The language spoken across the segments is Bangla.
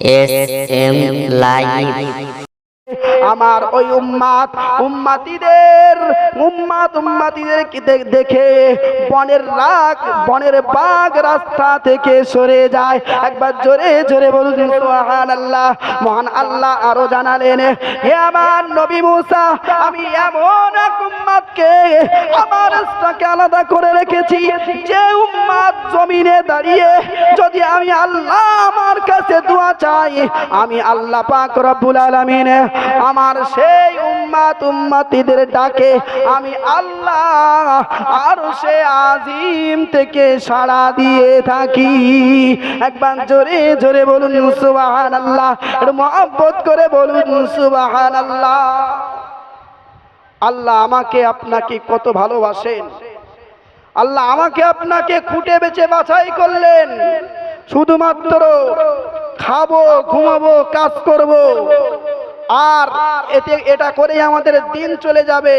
এস এম লাইভ আমার ওই উম্মাত উম্মাতিদের উম্মাত উম্মাতিদের দেখে বনের রাগ, বনের বাঘ রাস্তা থেকে সরে যায়। একবার জোরে জোরে বলুন সুবহান আল্লাহ মহান আল্লাহ আরও জানালেন, হে আমার নবী মুসা, আমি এমন এক উম্মাদকে, আমার রাস্তাকে আলাদা করে রেখেছি, যে উম্মাদ জমিনে দাঁড়িয়ে যদি আমি আল্লাহ আমার কাছে দোয়া চাই, আমি আল্লাহ পাক রব্বুল আলামিন আমার সেই উম্মাত উম্মাতিদের ডাকে, আমি আল্লাহ আর সে আজিম থেকে সাড়া দিয়ে থাকি। একবার জোরে জোরে বলুন সুবাহান আল্লাহ মহব্বত করে বলুন সুবাহান আল্লাহ আল্লাহ আমাকে আপনাকে কত ভালোবাসেন। আল্লাহ আমাকে আপনাকে খুঁটে বেছে বাছাই করলেন। শুধুমাত্র খাব, ঘুমাবো, কাজ করব। আর এতে এটা করেই আমাদের দিন চলে যাবে।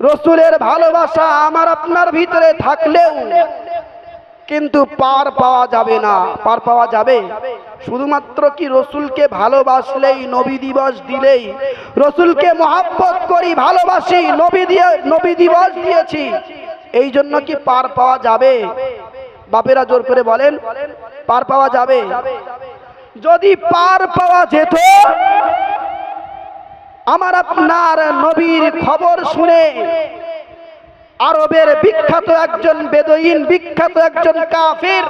রসুলের ভালোবাসা আমার আপনার ভিতরে থাকলেও কিন্তু পার পাওয়া যাবে না। পার পাওয়া যাবে। শুধুমাত্র কি রসুলকে ভালোবাসলেই নবী দিবস দিলেই? রসুলকে মহাব্বত করি, ভালোবাসি, নবী দিয়ে, নবী দিবস দিয়েছি। এই জন্য কি পার পাওয়া যাবে? বাপেরা জোর করে বলেন, পার পাওয়া যাবে? যদি পার পাওয়া যেত, আমার আপনার নবীর খবর শুনে আরবের বিখ্যাত একজন বেদইন বিখ্যাত একজন কাফির,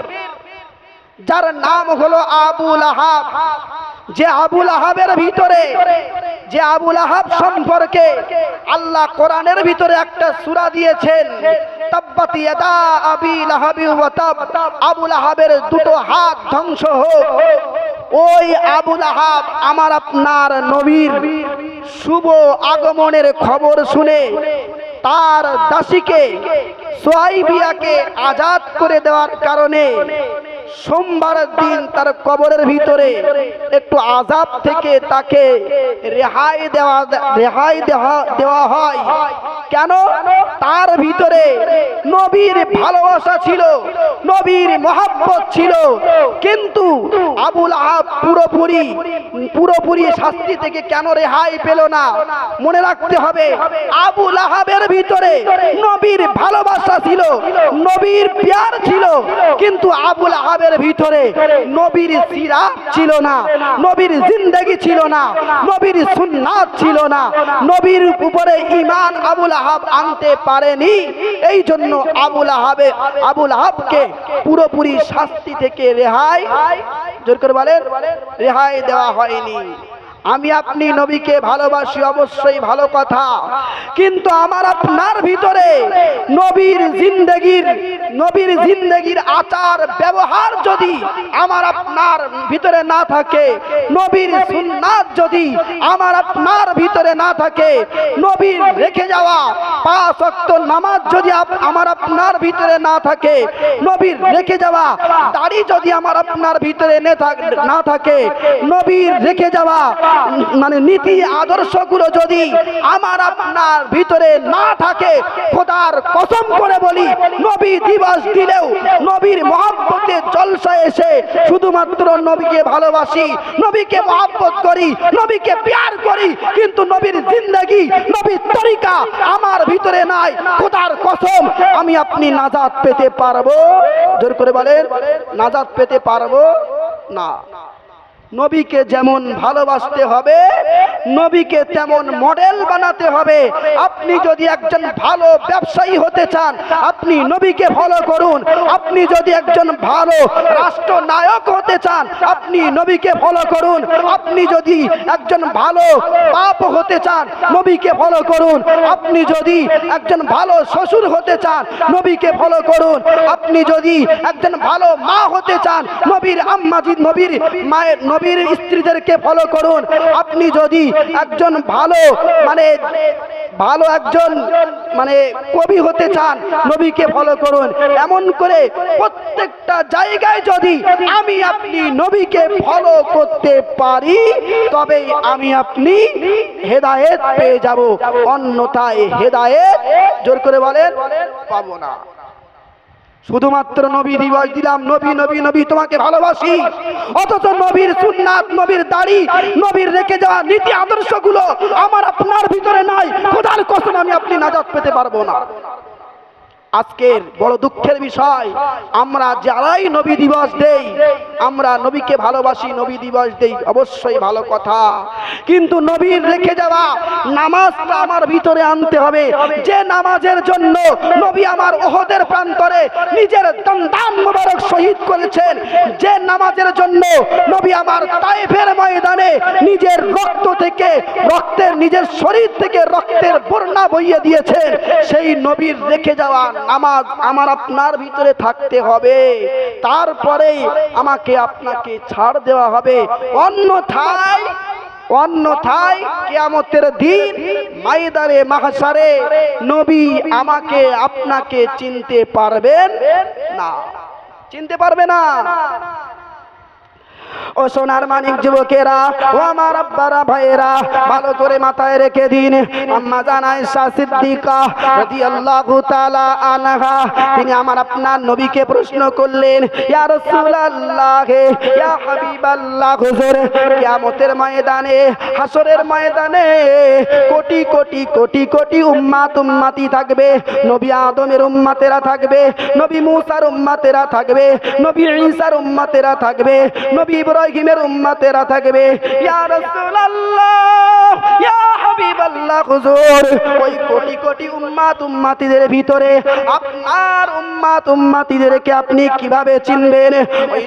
যার নাম হলো আবুল আহাব। যে আবুল আহাবের ভিতরে, যে আবুল আহাব সম্পর্কে আল্লাহ কোরআনের ভিতরে একটা সূরা দিয়েছেন আবুল আহাবের দুটো হাত ধ্বংস হোক। ওই আবুল আহাব আমার আপনার নবীর শুভ আগমনের খবর শুনে তার দাসীকে সোয়াইবিয়াকে আজাদ করে দেওয়ার কারণে সোমবার দিন তার কবরের ভিতরে একটু আজাব থেকে তাকে রেহাই দেওয়া রেহাই দেওয়া হয়। কেন? তার ভিতরে নবীর ভালোবাসা ছিল, নবীর মহাব্বত ছিল। কিন্তু আবুল আহাব পুরোপুরি পুরোপুরি শাস্তি থেকে কেন রেহাই পেল না? মনে রাখতে হবে, আবুল আহাবের ভিতরে নবীর ভালোবাসা ছিল, নবীর প্যার ছিল। কিন্তু আবুল আহাবের ভিতরে নবীর সিরা ছিল না, নবীর জিন্দগি ছিল না, নবীর সুন্নাত ছিল না, নবীর উপরে ইমান আবুল আহাব আনতে পারেনি। এই জন্য আবুল আহাবে, আবুল আহাবকে পুরোপুরি শাস্তি থেকে রেহাই, জোর করে বলেন, রেহাই দেওয়া হয়নি। আমি আপনি নবীকে ভালোবাসি, অবশ্যই ভালো কথা। কিন্তু আমার আপনার ভিতরে নবীর জিন্দগির নবীর জিন্দগির আচার, ব্যবহার যদি আমার আপনার ভিতরে না থাকে, নবীর সুন্নাত যদি আমার আপনার ভিতরে না থাকে, নবীর রেখে যাওয়া পাঁচ ওয়াক্ত নামাজ যদি আমার আপনার ভিতরে না থাকে, নবীর রেখে যাওয়া দাড়ি যদি আমার আপনার ভিতরে নে থাক- নবীর রেখে যাওয়া মানে নীতি আদর্শগুলো যদি আমার আপনার ভিতরে না থাকে, খোদার কসম করে বলি, নবী দিবস দিলেও নবীর মহাব্বতে জলসা এসে শুধুমাত্র নবীকে ভালোবাসি, নবীকে মহাব্বত করি, নবীকে প্যার করি, কিন্তু নবীর জিন্দগি, নবীর তরিকা আমার ভিতরে নাই। খোদার কসম, আমি আপনি নাজাদ পেতে পারব? জোর করে বলেন নাজাদ পেতে পারব? না। নবীকে যেমন ভালোবাসতে হবে, নবীকে তেমন মডেল বানাতে হবে। আপনি যদি একজন ভালো ব্যবসায়ী হতে চান, আপনি নবীকে ফলো করুন। আপনি যদি একজন ভালো রাষ্ট্রনায়ক হতে চান, আপনি নবীকে ফলো করুন। আপনি যদি একজন ভালো পাপ হতে চান, নবীকে ফলো করুন। আপনি যদি একজন ভালো শ্বশুর হতে চান, নবীকে ফলো করুন। আপনি যদি একজন ভালো মা হতে চান, নবীর আম্মাজি, নবীর মায়ের নবীর স্ত্রীদেরকে ফলো করুন। আপনি যদি একজন ভালো মানে ভালো একজন মানে কবি হতে চান, নবীকে ফলো করুন। এমন করে প্রত্যেকটা জায়গায় যদি আমি আপনি নবীকে ফলো করতে পারি, তবে আমি আপনি হেদায়েত পেয়ে যাব। অন্যথায় হেদায়েত, জোর করে বলেন, পাবো না। শুধুমাত্র নবী দিবস দিলাম, নবী নবী নবী, তোমাকে ভালোবাসি। অথচ নবীর সুন্নাত, নবীর দাড়ি, নবীর রেখে যাওয়া নীতি আদর্শগুলো আমার আপনার ভিতরে নাই। খোদার কসম আমি আপনি নাজাত পেতে পারব না। আজকের বড় দুঃখের বিষয়, আমরা যারাই নবী দিবস দেই, আমরা নবীকে ভালোবাসি, নবী দিবস দেই, অবশ্যই ভালো কথা। কিন্তু নবীর রেখে যাওয়া নামাজটা আমার ভিতরে আনতে হবে। যে নামাজের জন্য নবী আমার ওহদের প্রান্তরে নিজের দন্দান মোবারক শহীদ করেছেন, যে নামাজের জন্য নবী আমার তাইফের ময়দানে নিজের রক্ত থেকে, রক্তের নিজের শরীর থেকে রক্তের বর্ণা বইয়ে দিয়েছেন, সেই নবীর রেখে যাওয়া নামাজ আমার আপনার ভিতরে থাকতে হবে। তারপরেই আমাকে আপনাকে ছাড় দেওয়া হবে। অন্যথায় অন্যথায় কেয়ামতের দিন মাইদারে মাহাসারে নবী আমাকে আপনাকে চিনতে পারবেন না। চিনতে পারবে না? ও সোনার মানিক যুবকেরা, ও আমার আব্বারা, ভাইয়েরা, ভালো করে মাথায় রেখে দিন। আম্মা জানাই সিদ্দিকা রাদিয়াল্লাহু তাআলা আনহা, তিনি আমার আপনার নবীকে প্রশ্ন করলেন, ইয়া রাসূলুল্লাহ, ইয়া হাবিবাল্লাহ, হুজুর, কিয়ামতের ময়দানে হাসরের ময়দানে কোটি কোটি কোটি কোটি উম্মাত উম্মাতি থাকবে, নবী আদমের উম্মাতেরা থাকবে, নবী মুসার উম্মাতেরা থাকবে, নবী ঈসার উম্মাতেরা থাকবে, নবী ইব্রাহিমের উম্মাতেরা থাকবে। ইয়া রাসূলুল্লাহ ইয়া কোটি ভিতরে আপনার আপনি চিনবেন? ওই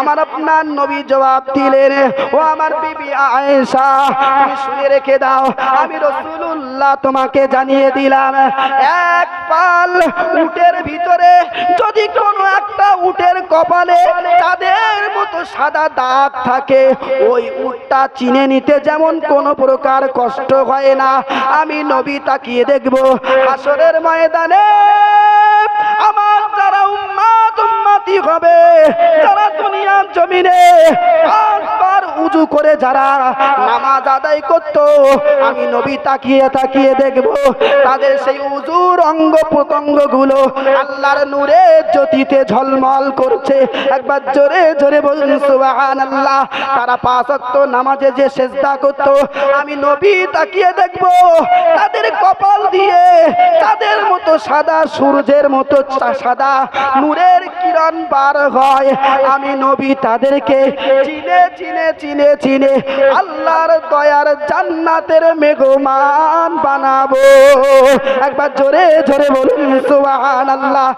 আমার আপনার নবী জবাব দিলেন, ও আমার রেখে দাও, আমি তোমাকে জানিয়ে দিলাম, এক পাল উটের ভিতরে যদি কোনো একটা উটের কপালে চাঁদের মতো সাদা দাগ থাকে, ওই উটটা চিনে নিতে যেমন কোনো প্রকার কষ্ট হয় না। আমি নবী তাকিয়ে দেখব আসরের ময়দানে। আমার যারা উম্মাত উম্মাতি হবে, যারা দুনিয়ার জমিনে উজু করে যারা নামাজ আদায় করত, আমি নবী তাকিয়ে তাকিয়ে দেখব তাদের সেই উজুর অঙ্গ প্রত্যঙ্গগুলো আল্লাহর নূরে জ্যোতিতে ঝলমল করছে। একবার জোরে জোরে বলুন সুবাহান আল্লাহ তারা পাঁচ ওয়াক্ত নামাজে যে সেজদা করত, আমি নবী তাকিয়ে দেখব তাদের কপাল দিয়ে, তাদের মতো সাদা সূর্যের মতো সাদা নূরের কিরণ বার হয়। আমি নবী তাদেরকে চিনে চিনে চিনে চিনে আল্লাহর দয়ার জান্নাতের মেঘমান বানাবো। একবার জোরে জোরে বলুন সুবাহান আল্লাহ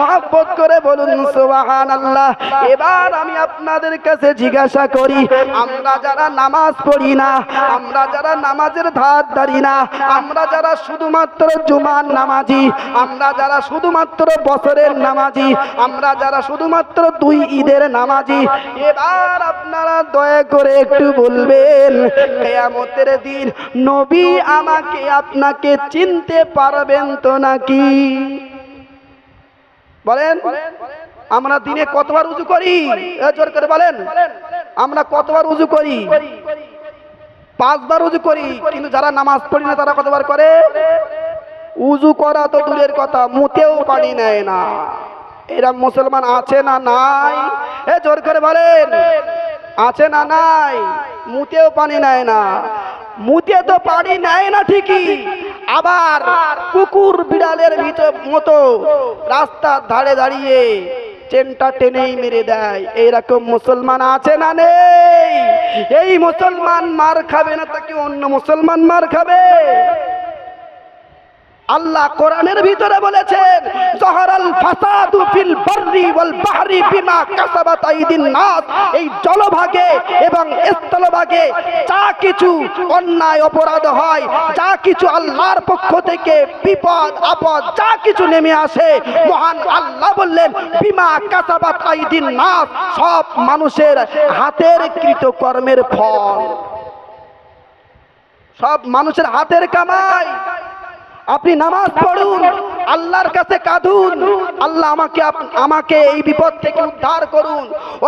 মহাব্বত করে বলুন সুবাহান আল্লাহ এবার আমি আপনাদের কাছে জিজ্ঞাসা করি, আমরা যারা নামাজ পড়ি না, আমরা যারা নামাজের ধার ধারি না, আমরা যারা শুধুমাত্র জুমার নামাজি, আমরা যারা শুধুমাত্র বছরের নামাজি, আমরা যারা শুধুমাত্র দুই ঈদের নামাজি, এবার আপনারা দয়া করে একটু বলবেন, কেয়ামতের দিন নবী আমাকে আপনাকে চিনতে পারবেন তো নাকি? বলেন, আমরা দিনে কতবার উজু করি? জোর করে বলেন। আমরা কতবার উজু করি? পাঁচবার উজু করি, কিন্তু যারা নামাজ পড়ি না তারা কতবার করে? উজু করা তো দূরের কথা, মুতেও পানি নেয় না। এরা মুসলমান আছে না নাই? এ, জোর করে বলেন। আছে না নাই? মুতেও পানি নেয় না। মুতে তো পানি নেয় না ঠিকই। আবার কুকুর বিড়ালের ভিতর মতো রাস্তার ধারে দাঁড়িয়ে চেনটা টেনেই মেরে দেয়। এইরকম মুসলমান আছে না নেই? এই মুসলমান মার খাবে না, তাকে অন্য মুসলমান মার খাবে? আল্লাহ কোরআনের ভিতরে বলেছেন, জহরাল ফাসাদু ফিল বাররি ওয়াল বাহরি বিমা কাসাবাত আইদিন নাস। এই জলভাগে এবং স্থলভাগে যা কিছু অন্যায় অপরাধ হয়, যা কিছু আল্লাহর পক্ষ থেকে বিপদ, আপদ, যা কিছু নেমে আসে, মহান আল্লাহ বললেন, বিমা কাসাবাত আইদিন নাস। সব মানুষের হাতের কৃতকর্মের ফল। সব মানুষের হাতের কামাই। আপনি নামাজ পড়ুন। আল্লাহর কাছে কাঁদুন। আল্লাহ আমাকে আমাকে এই বিপদ থেকে উদ্ধার করুন।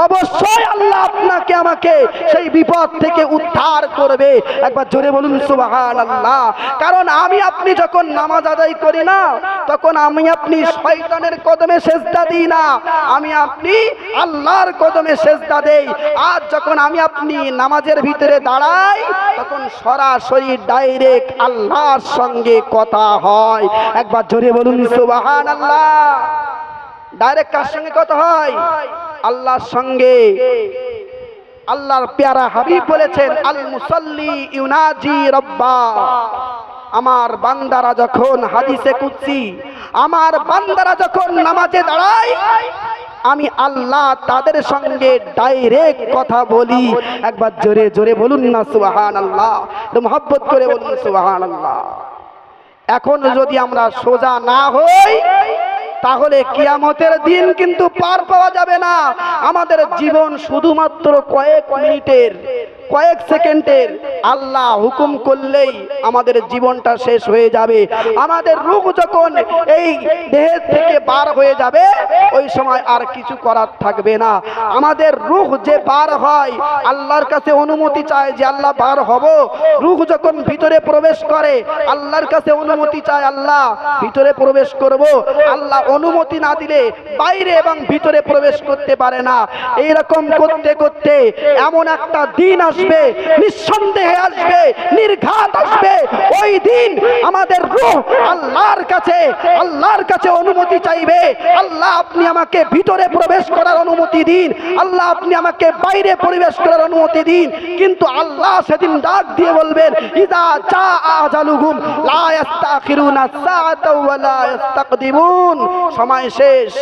অবশ্যই আল্লাহ আপনাকে আমাকে সেই বিপদ থেকে উদ্ধার করবে। একবার জোরে বলুন সুবাহান আল্লাহ কারণ আমি আপনি যখন নামাজ আদায় করি না, তখন আমি আপনি শয়তানের কদমে সেজদা দিই না। আমি আপনি আল্লাহর কদমে সেজদা দেই। আজ যখন আমি আপনি নামাজের ভিতরে দাঁড়াই, তখন সরাসরি ডাইরেক্ট আল্লাহর সঙ্গে কথা হয়। একবার জোরে বলুন ডাইরেক্ট কার সঙ্গে কথা হয়? আল্লাহর সঙ্গে। আল্লাহর পেয়ারা হাবিব বলেছেন আল মুসাল্লি ইউনাজি রব্বা। আমার বান্দারা যখন হাদিসে কুচ্ছি আমার বান্দারা যখন নামাজে দাঁড়ায়, আমি আল্লাহ তাদের সঙ্গে ডাইরেক্ট কথা বলি। একবার জোরে জোরে বলুন না সুবাহান আল্লাহ মহব্বত করে বলুন সুবাহান আল্লাহ এখন যদি আমরা সোজা না হই, তাহলে কিয়ামতের দিন কিন্তু পার পাওয়া যাবে না। আমাদের জীবন শুধুমাত্র কয়েক মিনিটের। কয়েক সেকেন্ডের আল্লাহ হুকুম করলেই আমাদের জীবনটা শেষ হয়ে যাবে। আমাদের রূপ যখন এই দেহের থেকে বার হয়ে যাবে, ওই সময় আর কিছু করার থাকবে না। আমাদের রূহ যে বার হয়, আল্লাহর কাছে অনুমতি চায় যে আল্লাহ বার হব। রূহ যখন ভিতরে প্রবেশ করে, আল্লাহর কাছে অনুমতি চায় আল্লাহ ভিতরে প্রবেশ করব। আল্লাহ অনুমতি না দিলে বাইরে এবং ভিতরে প্রবেশ করতে পারে না। এইরকম করতে করতে এমন একটা দিন আসবে, নিঃসন্দেহে আসবে, নির্ঘাত আসবে। ওই দিন আমাদের রূহ আল্লাহর কাছে আল্লাহর কাছে অনুমতি চাইবে। আল্লাহ আপনি আমাকে ভিতরে প্রবেশ করার অনুমতি দিন। আল্লাহ আপনি আমাকে বাইরে প্রবেশ করার অনুমতি দিন। কিন্তু আল্লাহ সেদিন ডাক দিয়ে বলবেন, ইদা চা আজালুহুম, লা ইস্তাখিরুনা ওয়া লা ইস্তাকদিমুন। সময় শেষ।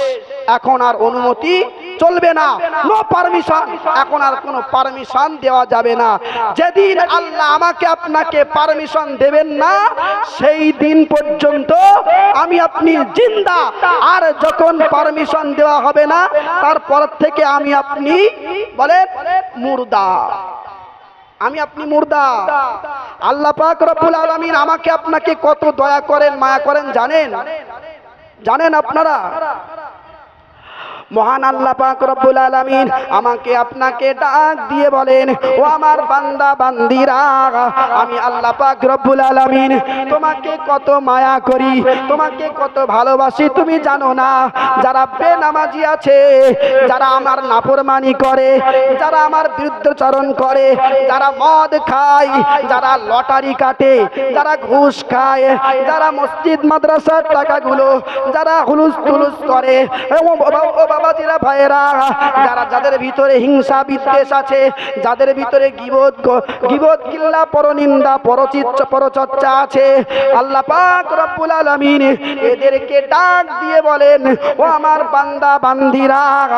এখন আর অনুমতি চলবে না। নো পারমিশন এখন আর কোনো পারমিশন দেওয়া যাবে না। যেদিন আল্লাহ আমাকে আপনাকে পারমিশন দেবেন না, সেই দিন পর্যন্ত আমি আপনি জিন্দা। আর যখন পারমিশন দেওয়া হবে না, তারপর থেকে আমি আপনি বলেন মুর্দা। আমি আপনি মুর্দা। আল্লাহ পাক রব্বুল আলামিন আমাকে আপনাকে কত দয়া করেন, মায়া করেন জানেন? জানেন আপনারা? মহান আল্লাহ পাক রব্বুল আলামিন আমাকে আপনাকে ডাক দিয়ে বলেন, ও আমার বান্দা, বান্দিরা, আমি আল্লাহ পাক রব্বুল আলামিন তোমাকে কত মায়া করি, তোমাকে কত ভালোবাসি, তুমি জানো না। যারা বেনামাজি আছে, যারা আমার নাফরমানি করে, যারা আমার বিরুদ্ধচারণ করে, যারা মদ খায়, যারা লটারি কাটে, যারা ঘুষ খায়, যারা মসজিদ, মাদ্রাসার টাকাগুলো, যারা হুলুস তুলুস করে, ও বাবাজিরা, ভাইয়েরা, যারা যাদের ভিতরে হিংসা, বিদ্বেষ আছে, যাদের ভিতরে গিবত, গ- গিবত কিল্লা, পরনিন্দা পরচিত পরচর্চা আছে, আল্লাহ পাক রব্বুল আলামিন এদেরকে ডাক দিয়ে বলেন, ও আমার বান্দা, বান্দিরা,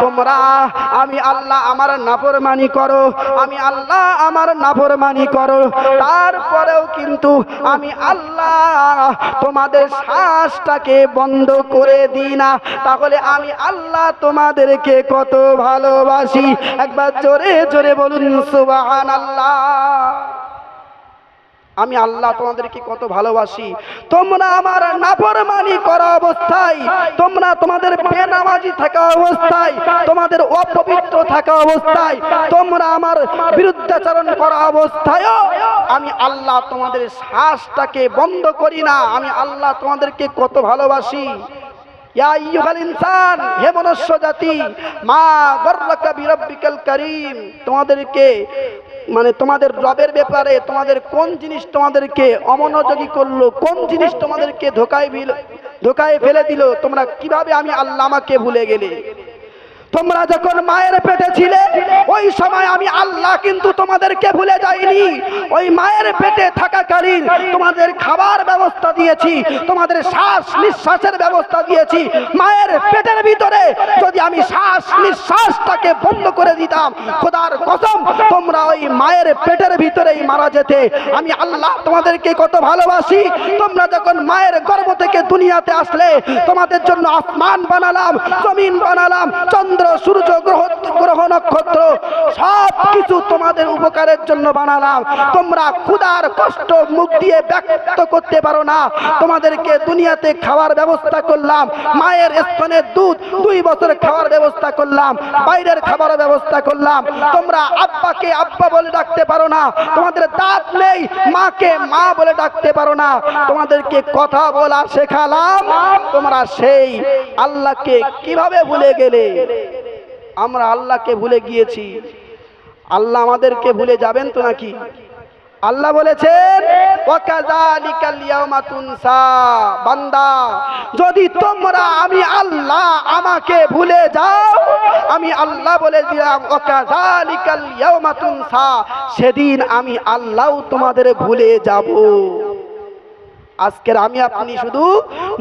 তোমরা, আমি আল্লাহ আমার নাফরমানি করো, আমি আল্লাহ আমার নাফরমানি করো, তারপরেও কিন্তু আমি আল্লাহ তোমাদের শ্বাসটাকে বন্ধ করে দিই না, তাহলে আমি আল্লাহ তোমাদেরকে কত ভালোবাসি। একবার জোরে জোরে বলুন সুবাহান আল্লাহ আমি আল্লাহ তোমাদেরকে কত ভালোবাসি। তোমরা আমার নাফরমানি করা অবস্থায়, তোমরা তোমাদের বেনামাজি থাকা অবস্থায়, তোমাদের অপবিত্র থাকা অবস্থায়, তোমরা আমার বিরুদ্ধাচরণ করা অবস্থায়ও আমি আল্লাহ তোমাদের শ্বাসটাকে বন্ধ করি না। আমি আল্লাহ তোমাদেরকে কত ভালোবাসি। ইনসান, হে জাতি, মা গর্রাকা বিরাব্বিকাল করিম, তোমাদেরকে মানে তোমাদের রবের ব্যাপারে তোমাদের কোন জিনিস তোমাদেরকে অমনোযোগী করল, কোন জিনিস তোমাদেরকে ধোকায় ধোকায় ফেলে দিল, তোমরা কীভাবে আমি আল্লামাকে ভুলে গেলে? তোমরা যখন মায়ের পেটে ছিলে, ওই সময় আমি আল্লাহ কিন্তু তোমাদেরকে ভুলে যাইনি। ওই মায়ের পেটে থাকাকালীন তোমাদের খাবার ব্যবস্থা দিয়েছি, তোমাদের শ্বাস নিঃশ্বাসের ব্যবস্থা দিয়েছি। মায়ের পেটের ভিতরে যদি আমি শ্বাস, নিঃশ্বাসটাকে বন্ধ করে দিতাম, খোদার কসম, তোমরা ওই মায়ের পেটের ভিতরেই মারা যেতে। আমি আল্লাহ তোমাদেরকে কত ভালোবাসি। তোমরা যখন মায়ের গর্ভ থেকে দুনিয়াতে আসলে, তোমাদের জন্য আসমান বানালাম, জমিন বানালাম, চন্দ্র, সূর্য, গ্রহ গ্রহ নক্ষত্র সব কিছু তোমাদের উপকারের জন্য বানালাম। তোমরা ক্ষুধার কষ্ট, মুখ দিয়ে ব্যক্ত করতে পারো না। তোমাদেরকে দুনিয়াতে খাওয়ার ব্যবস্থা করলাম। মায়ের স্তনের দুধ দুই বছর খাওয়ার ব্যবস্থা করলাম, বাইরের খাবারের ব্যবস্থা করলাম। তোমরা আব্বাকে আব্বা বলে ডাকতে পারো না, তোমাদের দাঁত নেই, মাকে মা বলে ডাকতে পারো না। তোমাদেরকে কথা বলা শেখালাম, তোমরা সেই আল্লাহকে কীভাবে ভুলে গেলে? আমরা আল্লাহকে ভুলে গিয়েছি। আল্লাহ আমাদেরকে ভুলে যাবেন তো নাকি? আল্লাহ বলেছেন বান্দা, যদি তোমরা আমি আল্লাহ আমাকে ভুলে যাও, আমি আল্লাহ বলে দিলাম সেদিন আমি আল্লাহ তোমাদের ভুলে যাব। আজকের আমি আপনি শুধু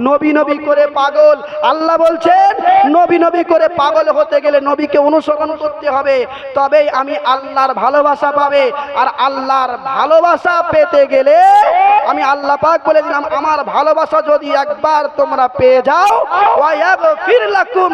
নবী নবী করে পাগল। আল্লাহ বলছেন, নবী নবী করে পাগল হতে গেলে নবীকে অনুসরণ করতে হবে। তবেই আমি আল্লাহর ভালোবাসা পাবে। আর আল্লাহর ভালোবাসা পেতে গেলে আমি আল্লাহ পাক বলে দিলাম, আমার ভালোবাসা যদি একবার তোমরা পেয়ে যাও, ওয়ায়াগফির লাকুম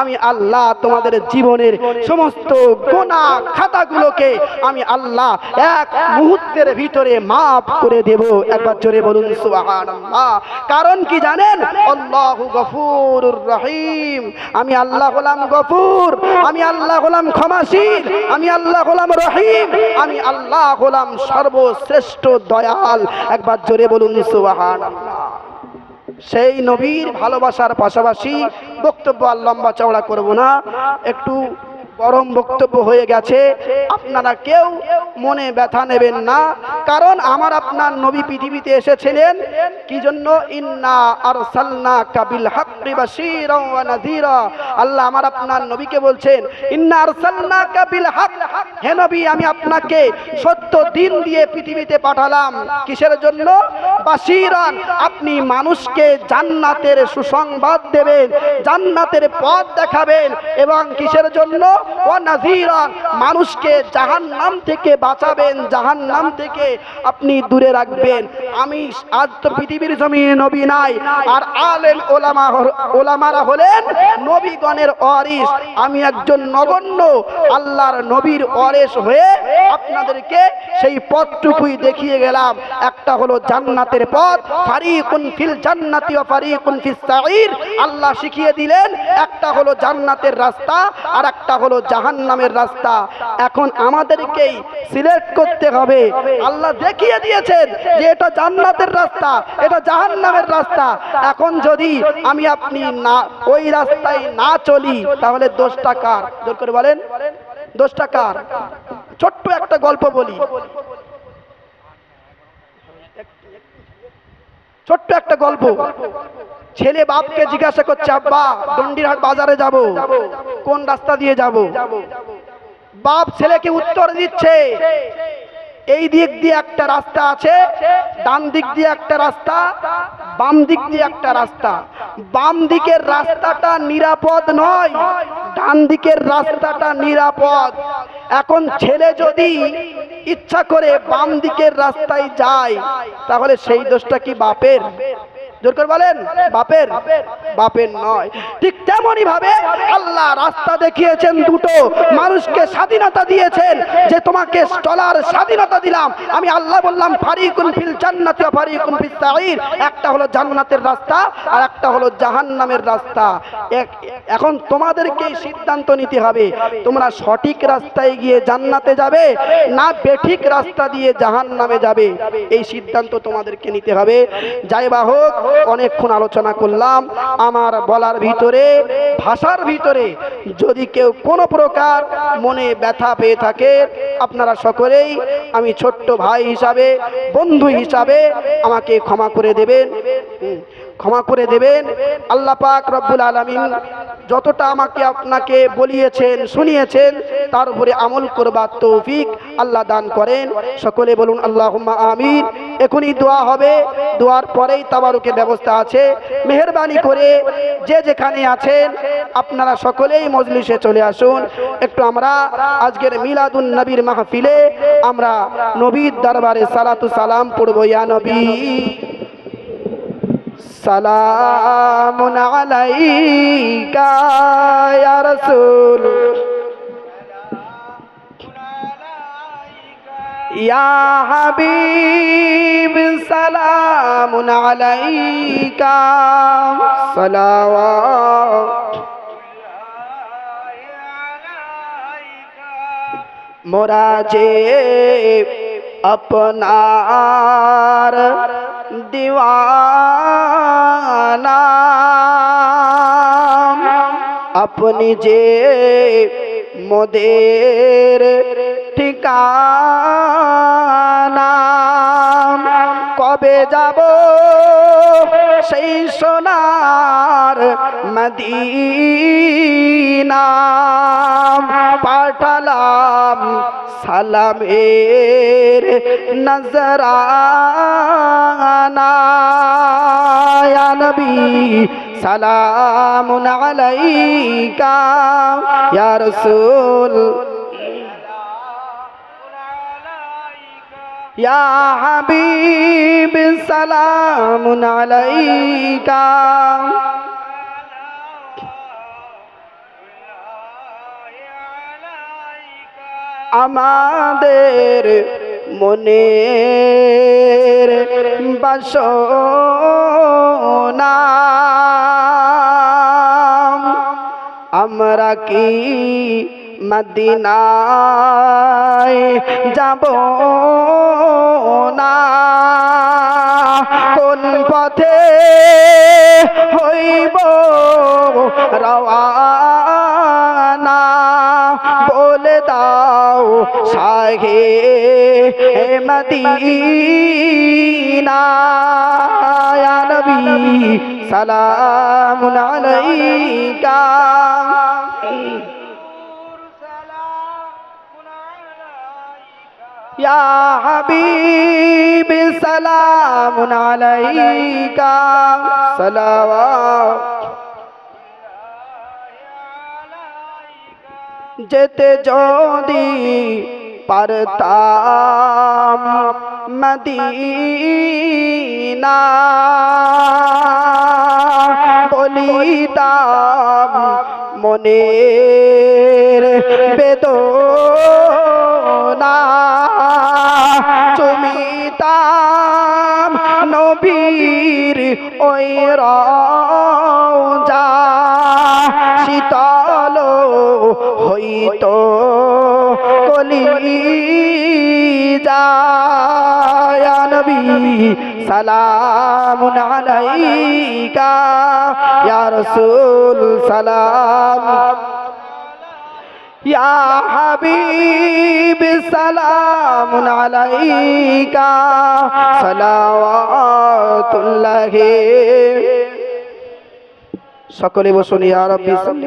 আমি আল্লাহ তোমাদের জীবনের সমস্ত গোনা খাতাগুলোকে আমি আল্লাহ এক মুহূর্তের ভিতরে মাফ করে দেব। একবার জোরে বলুন, সুবহানাল্লাহ। কারণ কি জানেন? আল্লাহু গফুরুর রহিম। আমি আল্লাহ হলাম গফুর, আমি আল্লাহ হলাম ক্ষমাশীল, আমি আল্লাহ হলাম রহিম, আমি আল্লাহ হলাম সর্বশ্রেষ্ঠ দয়াল। একবার জোরে বলুন, সুবহানাল্লাহ। সেই নবীর ভালোবাসার পাশাপাশি বক্তব্য আর লম্বা চওড়া করব না। একটু গরম বক্তব্য হয়ে গেছে। আপনারা কেউ মনে ব্যথা নেবেন না। কারণ আমার আপনার নবী পৃথিবীতে এসেছিলেন। কি জন্য? ইন্না কাবিল বাশীরা ওয়া নাযীরা। আল্লাহ আমার আপনার নবীকে বলছেন, ইন্না আরসালনা কাবিল হক হে নবী, আমি আপনাকে সত্য দিন দিয়ে পৃথিবীতে পাঠালাম। কিসের জন্য? বাশীরান, আপনি মানুষকে জান্নাতের সুসংবাদ দেবেন, জান্নাতের পথ দেখাবেন। এবং কিসের জন্য? ও মানুষকে জাহান্নাম থেকে বাঁচাবেন জাহান নাম থেকে আপনি দূরে রাখবেন। আমি আজ তো পৃথিবীর জমিনে নবী নাই, আর আলেম ওলামা ওলামারা হলেন নবীগণের অরিস আমি একজন নগণ্য, আল্লাহর নবীর অরেস হয়ে আপনাদেরকে সেই পথটুকুই দেখিয়ে গেলাম। একটা হলো জান্নাতের পথ, ফারিকুন ফিল জান্নাতি ও ফারিকুন ফিস আল্লাহ শিখিয়ে দিলেন, একটা হলো জান্নাতের রাস্তা, আর একটা হলো জাহান্নামের রাস্তা। এখন আমাদেরকেই সিলেক্ট করতে হবে। আল্লাহ দেখিয়ে দিয়েছেন যে এটা জান্নাতের রাস্তা, এটা জাহান্নামের রাস্তা। এখন যদি আমি আপনি না, ওই রাস্তায় না চলি, তাহলে দোষটা কার? জোর করে বলেন। দোষটা কার? ছোট্ট একটা গল্প বলি। ছোট্ট একটা গল্প। ছেলে বাপকে জিজ্ঞাসা করছে, আব্বা দন্ডিরহাট বাজারে যাব। কোন রাস্তা দিয়ে যাব? বাপ ছেলেকে উত্তর দিচ্ছে, এই দিক দিয়ে একটা রাস্তা আছে, ডান দিক দিয়ে একটা রাস্তা, বাম দিক দিয়ে একটা রাস্তা। বাম দিকের রাস্তাটা নিরাপদ নয়, ডান দিকের রাস্তাটা নিরাপদ। এখন ছেলে যদি ইচ্ছা করে বাম দিকের রাস্তায় যায়, তাহলে সেই দোষটা কি বাপের? জোর করে বলেন বাপের। বাপের নয়। ঠিক তেমনই ভাবে আল্লাহ রাস্তা দেখিয়েছেন দুটো। মানুষকে স্বাধীনতা দিয়েছেন যে তোমাকে চলার স্বাধীনতা দিলাম। আমি আল্লাহ বললাম ফারিকুন ফিল জান্নাতি ওয়া ফারিকুন ফিস সাঈর। একটা হলো জান্নাতের রাস্তা আর একটা হলো জাহান্নামের রাস্তা। এখন তোমাদেরকে সিদ্ধান্ত নিতে হবে। তোমরা সঠিক রাস্তায় গিয়ে জান্নাতে যাবে না বেঠিক রাস্তা দিয়ে জাহান্নামে যাবে? এই সিদ্ধান্ত তোমাদেরকে নিতে হবে। যাই বা হোক অনেকক্ষণ আলোচনা করলাম। আমার বলার ভিতরে, ভাষার ভিতরে যদি কেউ কোনো প্রকার মনে ব্যথা পেয়ে থাকে, আপনারা সকলেই আমি ছোট্ট ভাই হিসাবে, বন্ধু হিসাবে আমাকে ক্ষমা করে দেবেন। ক্ষমা করে দেবেন। আল্লাহ পাক রব্বুল আলামিন যতটা আমাকে আপনাকে বলিয়েছেন, শুনিয়েছেন, তার উপরে আমল করবার তৌফিক আল্লাহ দান করেন। সকলে বলুন আল্লাহ আমিন। এখনই দোয়া হবে। দোয়ার পরেই তাবারুকের ব্যবস্থা আছে। মেহরবানি করে যে যেখানে আছেন, আপনারা সকলেই মজলিসে চলে আসুন। একটু আমরা আজকের মিলাদুন নবীর মাহফিলে আমরা নবীর দরবারে সালাতু সালাম পড়ব। ইয়া নবী। সালামুন আলাইকা ইয়া রাসূল। ইয়া হাবিব সালামুন আলাইকা। সালাওয়াত। মোরা যে আপনার দিওয়ানা। আপনি যে মোদের ঠিকানা কবে যাব সেই সোনার মদিনা? পাঠালাম সালামের নজরানা। ইয়া নবী সালামুন আলাইকা ইয়া রাসূল ইয়া হাবিব সালামুন আলাইকা। আমাদের মনের বাসনা আমরা কি মদিনায় যাব না? কোন পথে হইব রওয়ানা? বলে দাও সাহে মদিনা। ইয়া নবী সালামুন আলাইকা। ইয়া হাবিব সালামুন আলাইকা। সালাওয়াত। যেতে যদি পারতাম মদিনা। বলিতাম মনের বেদনা। চুমিতাম নবীর ওই রওজা। শীতল হইত সালামুন আলাইকা, ইয়া রাসূল, সালাম। ইয়া হাবিব, সালামুন আলাইকা, সালাওয়াতুল্লাহি। সকলে বসুন, ইয়া রাব্বি সাল্লি